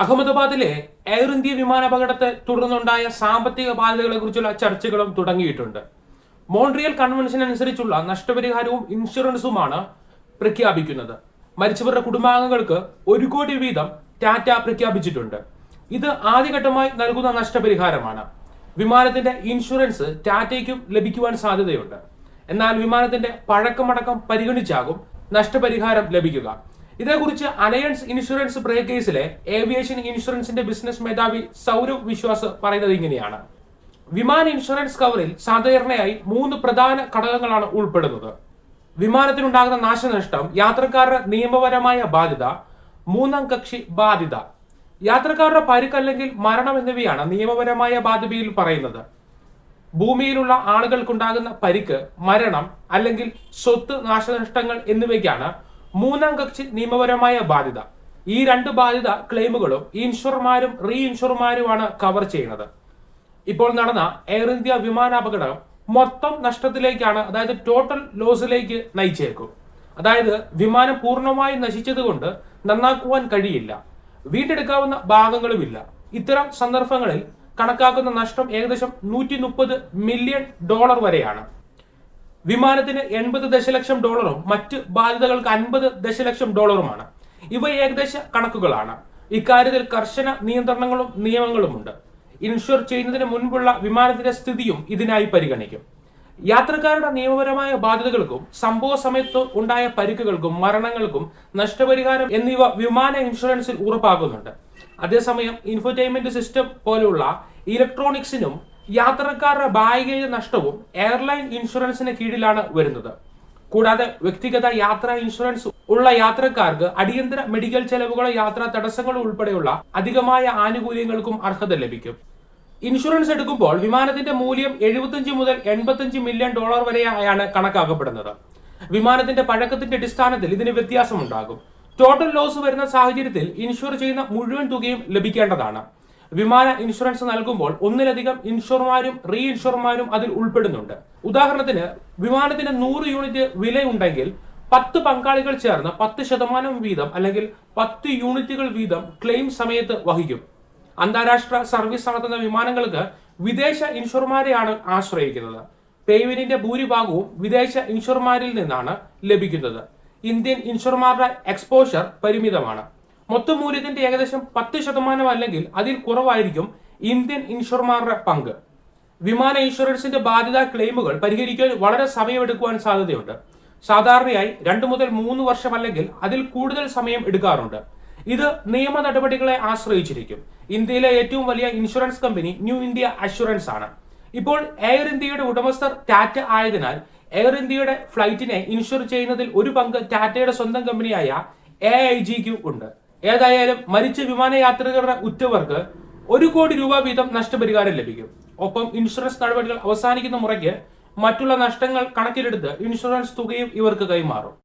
അഹമ്മദാബാദിലെ air India വിമാനാപകടത്തെ തുടർന്നുണ്ടായ സാമ്പത്തിക ബാധ്യതകളെ കുറിച്ചുള്ള ചർച്ചകളും തുടങ്ങിയിട്ടുണ്ട്. മോൺട്രിയൽ കൺവെൻഷൻ അനുസരിച്ചുള്ള നഷ്ടപരിഹാരവും ഇൻഷുറൻസുമാണ് പ്രഖ്യാപിക്കുന്നത്. മരിച്ചവരുടെ കുടുംബാംഗങ്ങൾക്ക് ഒരു കോടി വീതം ടാറ്റ പ്രഖ്യാപിച്ചിട്ടുണ്ട്. ഇത് ആദ്യഘട്ടമായി നൽകുന്ന നഷ്ടപരിഹാരമാണ്. വിമാനത്തിന്റെ ഇൻഷുറൻസ് ടാറ്റയ്ക്കും ലഭിക്കുവാൻ സാധ്യതയുണ്ട്. എന്നാൽ വിമാനത്തിന്റെ പഴക്കമടക്കം പരിഗണിച്ചാകും നഷ്ടപരിഹാരം ലഭിക്കുക. ഇതേക്കുറിച്ച് അലയൻസ് ഇൻഷുറൻസ് ബ്രേക്കേഴ്സിലെ ഏവിയേഷൻ ഇൻഷുറൻസിന്റെ ബിസിനസ് മേധാവി സൗരവ് വിശ്വാസ് പറയുന്നത് ഇങ്ങനെയാണ്. വിമാന ഇൻഷുറൻസ് കവറിൽ സാധാരണയായി മൂന്ന് പ്രധാന ഘടകങ്ങളാണ് ഉൾപ്പെടുന്നത്. വിമാനത്തിനുണ്ടാകുന്ന നാശനഷ്ടം യാത്രക്കാരുടെ നിയമപരമായ ബാധ്യത മൂന്നാം കക്ഷി ബാധ്യത. യാത്രക്കാരുടെ പരുക്കല്ലെങ്കിൽ മരണം എന്നിവയാണ് നിയമപരമായ ബാധ്യതയിൽ പറയുന്നത്. ഭൂമിയിലുള്ള ആളുകൾക്കുണ്ടാകുന്ന പരിക്ക് മരണം അല്ലെങ്കിൽ സ്വത്ത് നാശനഷ്ടങ്ങൾ എന്നിവയ്ക്കാണ് മൂന്നാം കക്ഷി നിയമപരമായ ബാധ്യത. ഈ രണ്ട് ബാധ്യത ക്ലെയിമുകളും ഇൻഷുർമാരും റീ ഇൻഷുർമാരുമാണ് കവർ ചെയ്യുന്നത്. ഇപ്പോൾ നടന്ന എയർ ഇന്ത്യ വിമാനാപകടം മൊത്തം നഷ്ടത്തിലേക്കാണ് അതായത് ടോട്ടൽ ലോസിലേക്ക് നയിച്ചേക്കും. അതായത് വിമാനം പൂർണമായി നശിച്ചതുകൊണ്ട് നന്നാക്കുവാൻ കഴിയില്ല. വീണ്ടെടുക്കാവുന്ന ഭാഗങ്ങളുമില്ല. ഇത്തരം സന്ദർഭങ്ങളിൽ കണക്കാക്കുന്ന നഷ്ടം ഏകദേശം നൂറ്റി മില്യൺ ഡോളർ വരെയാണ്. വിമാനത്തിന് എൺപത് ദശലക്ഷം ഡോളറും മറ്റ് ബാധ്യതകൾക്ക് അൻപത് ദശലക്ഷം ഡോളറുമാണ്. ഇവ ഏകദേശ കണക്കുകളാണ്. ഇക്കാര്യത്തിൽ കർശന നിയന്ത്രണങ്ങളും നിയമങ്ങളുമുണ്ട്. ഇൻഷുർ ചെയ്യുന്നതിന് മുൻപുള്ള വിമാനത്തിന്റെ സ്ഥിതിയും ഇതിനായി പരിഗണിക്കും. യാത്രക്കാരുടെ നിയമപരമായ ബാധ്യതകൾക്കും സംഭവ സമയത്ത് ഉണ്ടായ പരിക്കുകൾക്കും മരണങ്ങൾക്കും നഷ്ടപരിഹാരം എന്നിവ വിമാന ഇൻഷുറൻസിൽ ഉറപ്പാക്കുന്നുണ്ട്. അതേസമയം ഇൻഫർടൈൻമെന്റ് സിസ്റ്റം പോലുള്ള ഇലക്ട്രോണിക്സിനും യാത്രക്കാരുടെ ഭാഗിക നഷ്ടവും എയർലൈൻ ഇൻഷുറൻസിന് കീഴിലാണ് വരുന്നത്. കൂടാതെ വ്യക്തിഗത യാത്രാ ഇൻഷുറൻസ് ഉള്ള യാത്രക്കാർക്ക് അടിയന്തര മെഡിക്കൽ ചെലവുകളോ യാത്രാ തടസ്സങ്ങളോ ഉൾപ്പെടെയുള്ള അധികമായ ആനുകൂല്യങ്ങൾക്കും അർഹത ലഭിക്കും. ഇൻഷുറൻസ് എടുക്കുമ്പോൾ വിമാനത്തിന്റെ മൂല്യം എഴുപത്തഞ്ച് മുതൽ എൺപത്തഞ്ച് മില്യൺ ഡോളർ വരെയാണ് കണക്കാക്കപ്പെടുന്നത്. വിമാനത്തിന്റെ പഴക്കത്തിന്റെ അടിസ്ഥാനത്തിൽ ഇതിന് വ്യത്യാസമുണ്ടാകും. ടോട്ടൽ ലോസ് വരുന്ന സാഹചര്യത്തിൽ ഇൻഷുർ ചെയ്യുന്ന മുഴുവൻ തുകയും ലഭിക്കേണ്ടതാണ്. വിമാന ഇൻഷുറൻസ് നൽകുമ്പോൾ ഒന്നിലധികം ഇൻഷുർമാരും റീ ഇൻഷുർമാരും അതിൽ ഉൾപ്പെടുന്നുണ്ട്. ഉദാഹരണത്തിന് വിമാനത്തിന് നൂറ് യൂണിറ്റ് വിലയുണ്ടെങ്കിൽ പത്ത് പങ്കാളികൾ ചേർന്ന് പത്ത് ശതമാനം വീതം അല്ലെങ്കിൽ പത്ത് യൂണിറ്റുകൾ വീതം ക്ലെയിം സമയത്ത് വഹിക്കും. അന്താരാഷ്ട്ര സർവീസ് നടത്തുന്ന വിമാനങ്ങൾക്ക് വിദേശ ഇൻഷുർമാരെയാണ് ആശ്രയിക്കുന്നത്. പേയ്മെന്റിന്റെ ഭൂരിഭാഗവും വിദേശ ഇൻഷുർമാരിൽ നിന്നാണ് ലഭിക്കുന്നത്. ഇന്ത്യൻ ഇൻഷുർമാരുടെ എക്സ്പോഷർ പരിമിതമാണ്. മൊത്തം മൂല്യത്തിന്റെ ഏകദേശം പത്ത് ശതമാനം അല്ലെങ്കിൽ അതിൽ കുറവായിരിക്കും ഇന്ത്യൻ ഇൻഷുർമാരുടെ പങ്ക്. വിമാന ഇൻഷുറൻസിന്റെ ബാധ്യത ക്ലെയിമുകൾ പരിഹരിക്കാൻ വളരെ സമയമെടുക്കുവാൻ സാധ്യതയുണ്ട്. സാധാരണയായി രണ്ട് മുതൽ മൂന്ന് വർഷം അല്ലെങ്കിൽ അതിൽ കൂടുതൽ സമയം എടുക്കാറുണ്ട്. ഇത് നിയമ നടപടികളെ ആശ്രയിച്ചിരിക്കും. ഇന്ത്യയിലെ ഏറ്റവും വലിയ insurance company new India assurance ആണ്. ഇപ്പോൾ എയർ ഇന്ത്യയുടെ ഉടമസ്ഥർ ടാറ്റ ആയതിനാൽ എയർ ഇന്ത്യയുടെ ഫ്ലൈറ്റിനെ ഇൻഷുർ ചെയ്യുന്നതിൽ ഒരു പങ്ക് ടാറ്റയുടെ സ്വന്തം കമ്പനിയായ എ ഐ ജിക്ക് ഉണ്ട്. ഏതായാലും മരിച്ച വിമാനയാത്രികരുടെ ഉറ്റവർക്ക് ഒരു കോടി രൂപ വീതം നഷ്ടപരിഹാരം ലഭിക്കും. ഒപ്പം ഇൻഷുറൻസ് നടപടികൾ അവസാനിക്കുന്ന മുറയ്ക്ക് മറ്റുള്ള നഷ്ടങ്ങൾ കണക്കിലെടുത്ത് ഇൻഷുറൻസ് തുകയും ഇവർക്ക് കൈമാറും.